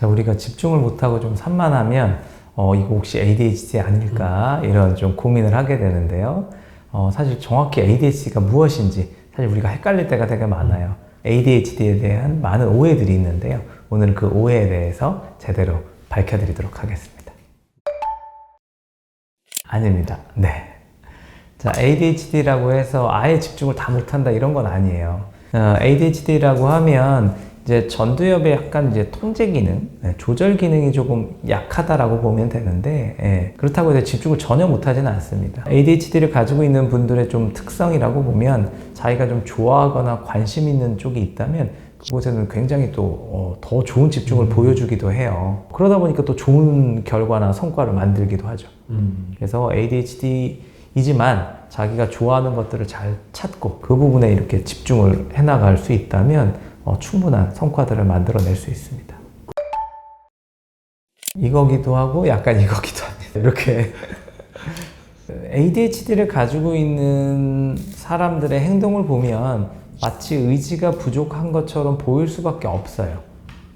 자, 우리가 집중을 못하고 좀 산만하면 어, 이거 혹시 ADHD 아닐까 이런 좀 고민을 하게 되는데요. 어, 사실 정확히 ADHD가 무엇인지 사실 우리가 헷갈릴 때가 되게 많아요. ADHD에 대한 많은 오해들이 있는데요. 오늘 그 오해에 대해서 제대로 밝혀드리도록 하겠습니다. 아닙니다. 네. 자, ADHD라고 해서 아예 집중을 다 못한다 이런 건 아니에요. 어, ADHD라고 하면 이제 전두엽의 약간 이제 통제 기능, 네, 조절 기능이 조금 약하다라고 보면 되는데 예, 그렇다고 해서 집중을 전혀 못하지는 않습니다. ADHD를 가지고 있는 분들의 좀 특성이라고 보면 자기가 좀 좋아하거나 관심 있는 쪽이 있다면 그곳에는 굉장히 또 더 좋은 집중을 보여주기도 해요. 그러다 보니까 또 좋은 결과나 성과를 만들기도 하죠. 음. 그래서 ADHD이지만 자기가 좋아하는 것들을 잘 찾고 그 부분에 이렇게 집중을 해나갈 수 있다면 어, 충분한 성과들을 만들어낼 수 있습니다. 이거기도 하고 약간 이거기도 합니다. 이렇게 ADHD를 가지고 있는 사람들의 행동을 보면 마치 의지가 부족한 것처럼 보일 수밖에 없어요.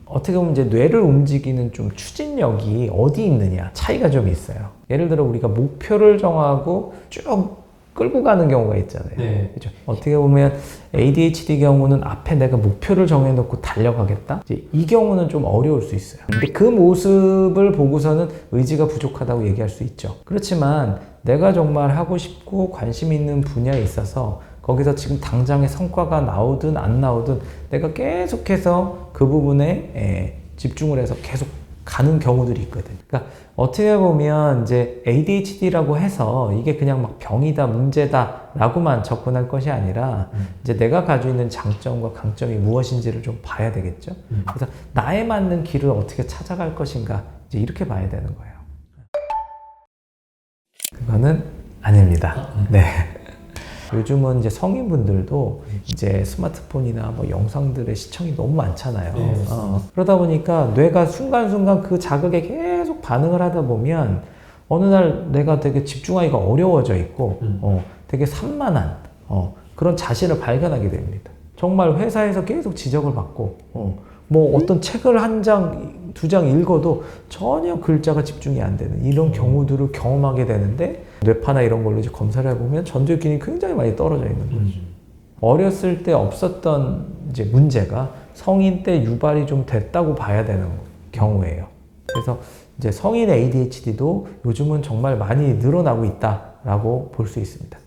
어떻게 보면 이제 뇌를 움직이는 좀 추진력이 어디 있느냐 차이가 좀 있어요. 예를 들어 우리가 목표를 정하고 쭉 끌고 가는 경우가 있잖아요. 네. 그죠? 어떻게 보면 ADHD 경우는 앞에 내가 목표를 정해놓고 달려가겠다. 이제 이 경우는 좀 어려울 수 있어요. 근데 그 모습을 보고서는 의지가 부족하다고 얘기할 수 있죠. 그렇지만 내가 정말 하고 싶고 관심 있는 분야에 있어서 거기서 지금 당장의 성과가 나오든 안 나오든 내가 계속해서 그 부분에 에, 집중을 해서 계속 가는 경우들이 있거든요. 그러니까 어떻게 보면 이제 ADHD라고 해서 이게 그냥 막 병이다, 문제다라고만 접근할 것이 아니라 이제 내가 가지고 있는 장점과 강점이 무엇인지를 좀 봐야 되겠죠. 음. 그래서 나에 맞는 길을 어떻게 찾아갈 것인가 이제 이렇게 봐야 되는 거예요. 그거는 아닙니다. 네. 요즘은 이제 성인분들도 이제 스마트폰이나 뭐 영상들의 시청이 너무 많잖아요. 네. 어, 그러다 보니까 뇌가 순간순간 그 자극에 계속 반응을 하다 보면 어느 날 내가 되게 집중하기가 어려워져 있고 음. 어, 되게 산만한 어, 그런 자신을 발견하게 됩니다. 정말 회사에서 계속 지적을 받고 어, 뭐 어떤 책을 한 장, 두 장 읽어도 전혀 글자가 집중이 안 되는 이런 경우들을 경험하게 되는데 뇌파나 이런 걸로 이제 검사를 해보면 전두엽 기능이 굉장히 많이 떨어져 있는 거죠. 음. 어렸을 때 없었던 이제 문제가 성인 때 유발이 좀 됐다고 봐야 되는 경우예요. 그래서 이제 성인 ADHD도 요즘은 정말 많이 늘어나고 있다라고 볼 수 있습니다.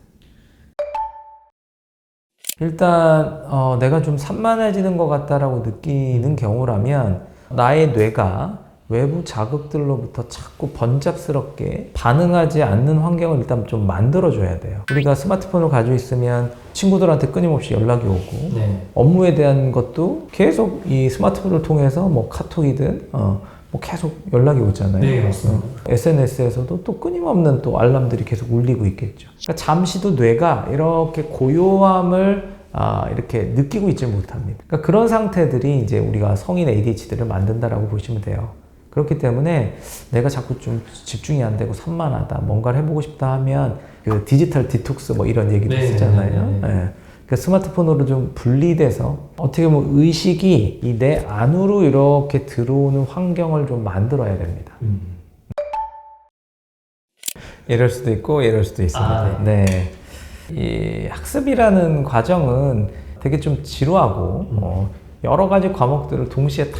일단 어, 내가 좀 산만해지는 것 같다라고 느끼는 경우라면 나의 뇌가 외부 자극들로부터 자꾸 번잡스럽게 반응하지 않는 환경을 일단 좀 만들어줘야 돼요. 우리가 스마트폰을 가지고 있으면 친구들한테 끊임없이 연락이 오고 네. 업무에 대한 것도 계속 이 스마트폰을 통해서 뭐 카톡이든 어, 뭐 계속 연락이 오잖아요. 네, 맞습니다. SNS에서도 또 끊임없는 또 알람들이 계속 울리고 있겠죠. 그러니까 잠시도 뇌가 이렇게 고요함을 아, 이렇게 느끼고 있지 못합니다. 그러니까 그런 상태들이 이제 우리가 성인 ADHD를 만든다라고 보시면 돼요. 그렇기 때문에 내가 자꾸 좀 집중이 안 되고 산만하다, 뭔가를 해보고 싶다 하면 그 디지털 디톡스 뭐 이런 얘기도 네, 쓰잖아요. 네, 네, 예. 그 스마트폰으로 좀 분리돼서 어떻게 보면 의식이 이 내 안으로 이렇게 들어오는 환경을 좀 만들어야 됩니다. 음. 이럴 수도 있고 이럴 수도 있습니다. 아, 네. 이 학습이라는 과정은 되게 좀 지루하고 음. 어, 여러 가지 과목들을 동시에 다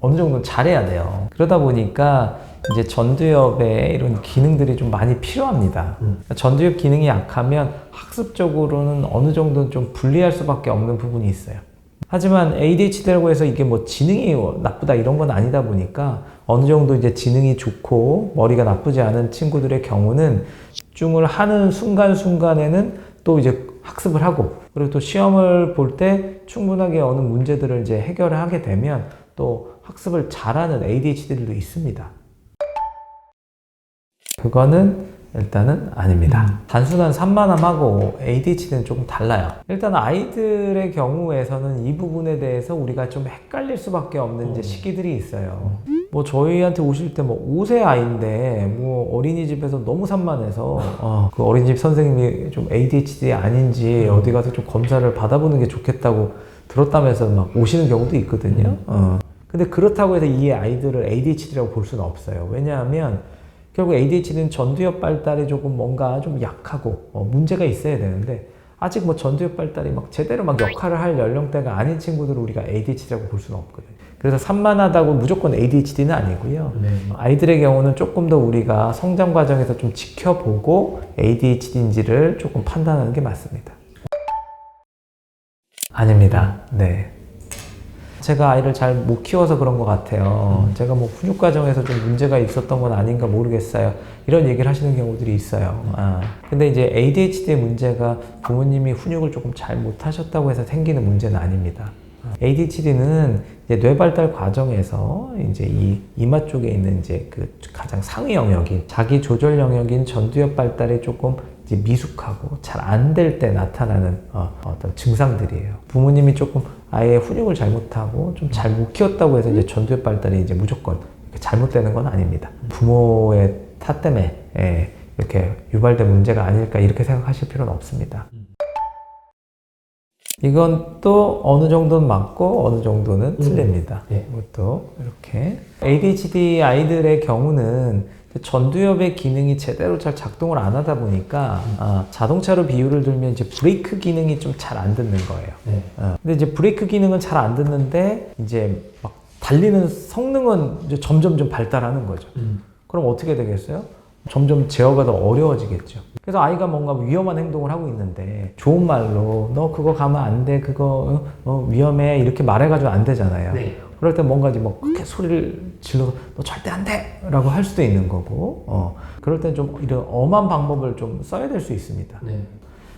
어느 정도 잘해야 돼요. 그러다 보니까 이제 전두엽에 이런 기능들이 좀 많이 필요합니다. 음. 전두엽 기능이 약하면 학습적으로는 어느 정도는 좀 불리할 수밖에 없는 부분이 있어요. 하지만 ADHD라고 해서 이게 뭐 지능이 나쁘다 이런 건 아니다 보니까 어느 정도 이제 지능이 좋고 머리가 나쁘지 않은 친구들의 경우는 집중을 하는 순간순간에는 또 이제 학습을 하고 그리고 또 시험을 볼 때 충분하게 어느 문제들을 이제 해결을 하게 되면 또 학습을 잘하는 ADHD들도 있습니다. 그거는 일단은 아닙니다. 단순한 산만함하고 ADHD는 조금 달라요. 일단 아이들의 경우에서는 이 부분에 대해서 우리가 좀 헷갈릴 수밖에 없는 이제 시기들이 있어요. 뭐 저희한테 오실 때 뭐 5세 아이인데 뭐 어린이집에서 너무 산만해서 어, 그 어린이집 선생님이 좀 ADHD 아닌지 어디 가서 좀 검사를 받아보는 게 좋겠다고 들었다면서 막 오시는 경우도 있거든요. 어. 근데 그렇다고 해서 이 아이들을 ADHD라고 볼 수는 없어요. 왜냐하면 결국 ADHD는 전두엽 발달이 조금 뭔가 좀 약하고 어, 문제가 있어야 되는데 아직 뭐 전두엽 발달이 막 제대로 막 역할을 할 연령대가 아닌 친구들을 우리가 ADHD라고 볼 수는 없거든요. 그래서 산만하다고 무조건 ADHD는 아니고요. 네. 아이들의 경우는 조금 더 우리가 성장 과정에서 좀 지켜보고 ADHD인지를 조금 판단하는 게 맞습니다. 아닙니다. 네. 제가 아이를 잘 못 키워서 그런 것 같아요. 제가 뭐 훈육 과정에서 좀 문제가 있었던 건 아닌가 모르겠어요. 이런 얘기를 하시는 경우들이 있어요. 아. 근데 이제 ADHD의 문제가 부모님이 훈육을 조금 잘 못하셨다고 해서 생기는 문제는 아닙니다. ADHD는 이제 뇌 발달 과정에서 이제 이 이마 쪽에 있는 이제 그 가장 상위 영역인 자기 조절 영역인 전두엽 발달이 조금 미숙하고 잘 안 될 때 나타나는 어, 떤 증상들이에요. 부모님이 조금 아예 훈육을 잘못하고 좀 잘 못 키웠다고 해서 이제 전두엽 발달이 이제 무조건 잘못되는 건 아닙니다. 부모의 탓 때문에 예, 이렇게 유발된 문제가 아닐까 이렇게 생각하실 필요는 없습니다. 이건 또 어느 정도는 맞고 어느 정도는 틀립니다. 네. 이것도 이렇게 ADHD 아이들의 경우는 전두엽의 기능이 제대로 잘 작동을 안 하다 보니까 아, 자동차로 비유를 들면 이제 브레이크 기능이 좀 잘 안 듣는 거예요. 네. 어, 근데 이제 브레이크 기능은 잘 안 듣는데 이제 막 달리는 성능은 이제 점점 좀 발달하는 거죠. 음. 그럼 어떻게 되겠어요? 점점 제어가 더 어려워지겠죠. 그래서 아이가 뭔가 위험한 행동을 하고 있는데 좋은 말로 너 그거 가면 안 돼, 그거 어, 위험해 이렇게 말해가지고 안 되잖아요. 네. 그럴 때 뭔가 이제 뭐 그렇게 소리를 질러서 너 절대 안 돼! 라고 할 수도 있는 거고, 어, 그럴 땐 좀 이런 엄한 방법을 좀 써야 될 수 있습니다. 네.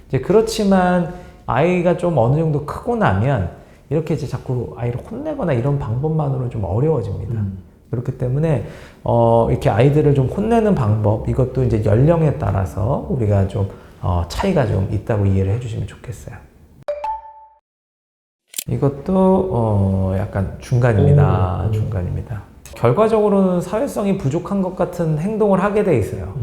이제 그렇지만 아이가 좀 어느 정도 크고 나면 이렇게 이제 자꾸 아이를 혼내거나 이런 방법만으로 좀 어려워집니다. 음. 그렇기 때문에 어, 이렇게 아이들을 좀 혼내는 방법 이것도 이제 연령에 따라서 우리가 좀 어, 차이가 좀 있다고 이해를 해주시면 좋겠어요. 이것도 어, 약간 중간입니다. 오. 중간입니다. 결과적으로는 사회성이 부족한 것 같은 행동을 하게 돼 있어요.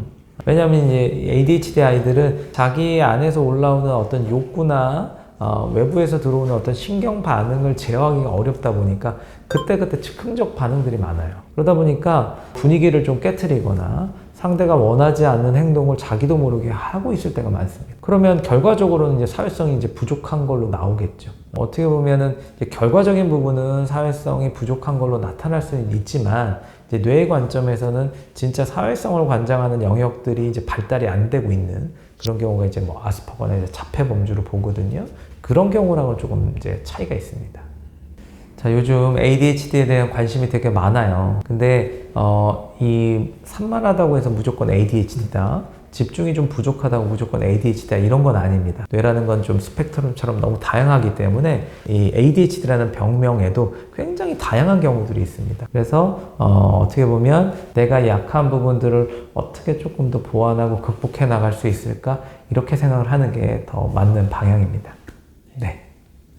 왜냐하면 이제 ADHD 아이들은 자기 안에서 올라오는 어떤 욕구나 어, 외부에서 들어오는 어떤 신경 반응을 제어하기가 어렵다 보니까 그때그때 즉흥적 반응들이 많아요. 그러다 보니까 분위기를 좀 깨트리거나 상대가 원하지 않는 행동을 자기도 모르게 하고 있을 때가 많습니다. 그러면 결과적으로는 이제 사회성이 이제 부족한 걸로 나오겠죠. 어떻게 보면은 결과적인 부분은 사회성이 부족한 걸로 나타날 수는 있지만 이제 뇌의 관점에서는 진짜 사회성을 관장하는 영역들이 이제 발달이 안 되고 있는 그런 경우가 이제 뭐 아스퍼거나 이제 자폐 범주로 보거든요. 그런 경우랑은 조금 이제 차이가 있습니다. 자, 요즘 ADHD에 대한 관심이 되게 많아요. 근데, 어, 이 산만하다고 해서 무조건 ADHD다. 집중이 좀 부족하다고 무조건 ADHD다. 이런 건 아닙니다. 뇌라는 건 좀 스펙트럼처럼 너무 다양하기 때문에 이 ADHD라는 병명에도 굉장히 다양한 경우들이 있습니다. 그래서, 어, 어떻게 보면 내가 약한 부분들을 어떻게 조금 더 보완하고 극복해 나갈 수 있을까? 이렇게 생각을 하는 게 더 맞는 방향입니다. 네.